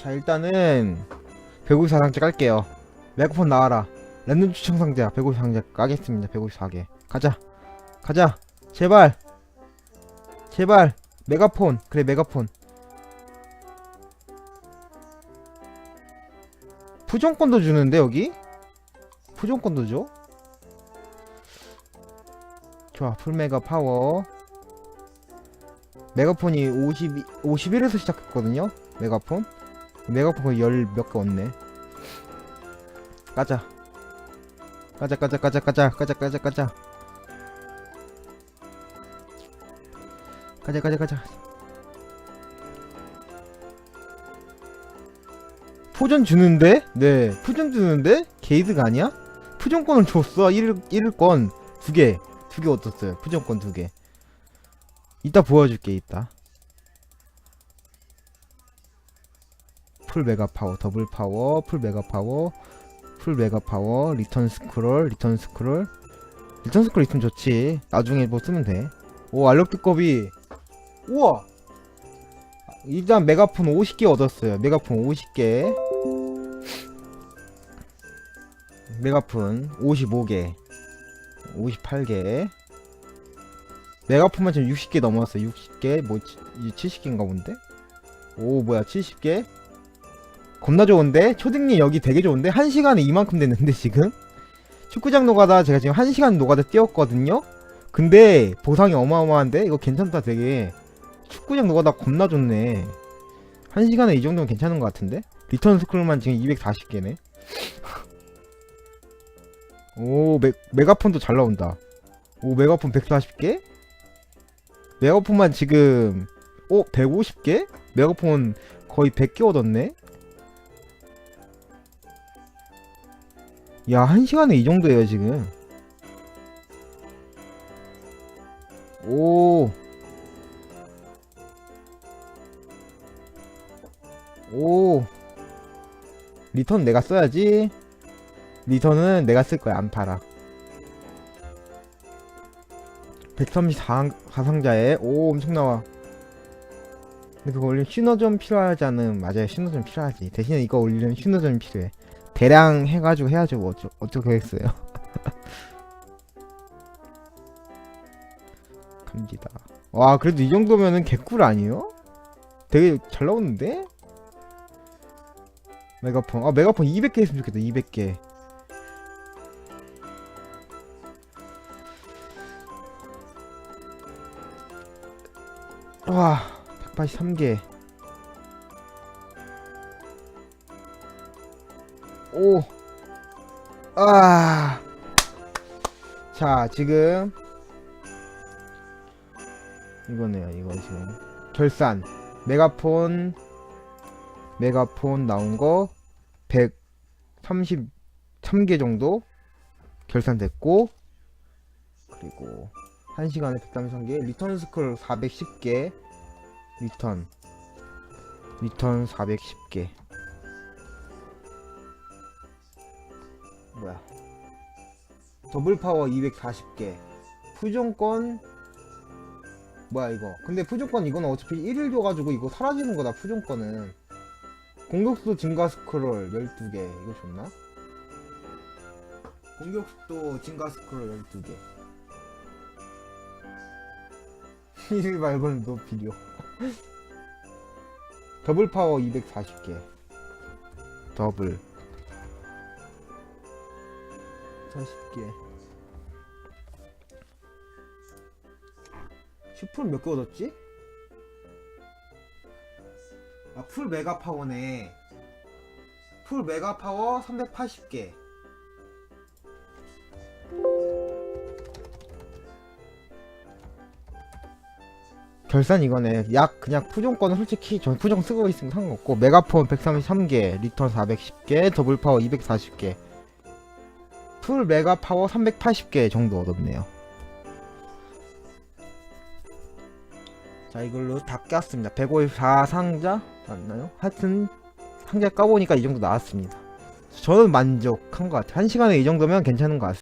자 일단은 154 상자 깔게요. 메가폰 나와라. 랜덤 추천 상자 154 상자 까겠습니다 154개 가자. 가자. 제발. 제발. 메가폰. 그래 메가폰. 푸정권도 주는데 여기? 푸정권도 줘? 좋아. 풀메가 파워. 메가폰이 50 51에서 시작했거든요 메가폰 메가폰 거의 열몇 개 없네. 가자. 가자 가자 가자 가자 가자 가자 가자. 가자 가자 가자. 푸전 주는데? 네. 푸전 주는데? 게이드가 아니야? 푸전권을 줬어? 1일, 1일권. 두개. 두개 얻었어요. 푸전권 두개. 이따 보여줄게 이따 풀 메가 파워 더블 파워 풀 메가 파워 풀 메가 파워 리턴 스크롤 리턴 스크롤. 리턴 스크롤 있으면 좋지. 나중에 뭐 쓰면 돼 오 알력 두꺼비 우와! 일단 메가폰 50개 얻었어요. 메가폰 50개. 메가폰 55개. 58개. 메가폰만 지금 60개 넘었어요. 60개? 뭐 70개인가 본데? 오 뭐야 70개 겁나 좋은데? 초딩님 여기 되게 좋은데? 1시간에 이만큼 됐는데 지금? 축구장 노가다 제가 지금 1시간 노가다 뛰었거든요? 근데 보상이 어마어마한데? 이거 괜찮다 되게 축구장 노가다 겁나 좋네 1시간에 이 정도면 괜찮은 것 같은데? 리턴 스크롤만 지금 240개네 오 메, 메가폰도 잘 나온다 오 메가폰 140개? 메가폰만 지금 어? 150개? 메가폰 거의 100개 얻었네? 야, 한 시간에 이 정도예요, 지금. 오. 오. 리턴 내가 써야지. 리턴은 내가 쓸 거야, 안 팔아. 134상자에, 오, 엄청 나와. 근데 그거 올리면 신호점 필요하지 않음. 맞아요, 신호점 필요하지. 대신에 이거 올리면 신호점이 필요해. 대량 해가지고 해야죠 뭐 어쩌, 어떻게 했어요 갑니다 와 그래도 이 정도면은 개꿀 아니에요? 되게 잘 나오는데? 메가폰 아 메가폰 200개 했으면 좋겠다 200개 와 183개 오. 아. 자, 지금 이거네요. 이거 지금 결산. 메가폰 메가폰 나온 거 133개 정도 결산됐고 그리고 1시간에 133개 리턴 스크롤 410개 리턴 리턴 410개 뭐야? 더블 파워 240개. 푸존권 뭐야 이거? 근데 푸존권 이거는 어차피 1일 줘가지고 이거 사라지는 거다 푸존권은. 공격수 증가 스크롤 12개. 이거 좋나? 공격수 증가 스크롤 12개. 1일 말고는 너 필요 더블 파워 240개. 더블 40개 슈플 몇개 얻었지? 아 풀 메가 파워네. 풀 메가 파워 380개. 결산 이거네. 약 그냥 푸종권은 솔직히 전 푸종 쓰고 있으면 상관없고 메가폰 133개 리턴 410개 더블 파워 240개 풀 메가 파워 380개 정도 얻었네요. 자 이걸로 다 꼈습니다. 154 상자 맞나요? 하여튼 상자 까보니까 이 정도 나왔습니다. 저는 만족한 것 같아요. 한 시간에 이 정도면 괜찮은 것 같습니다.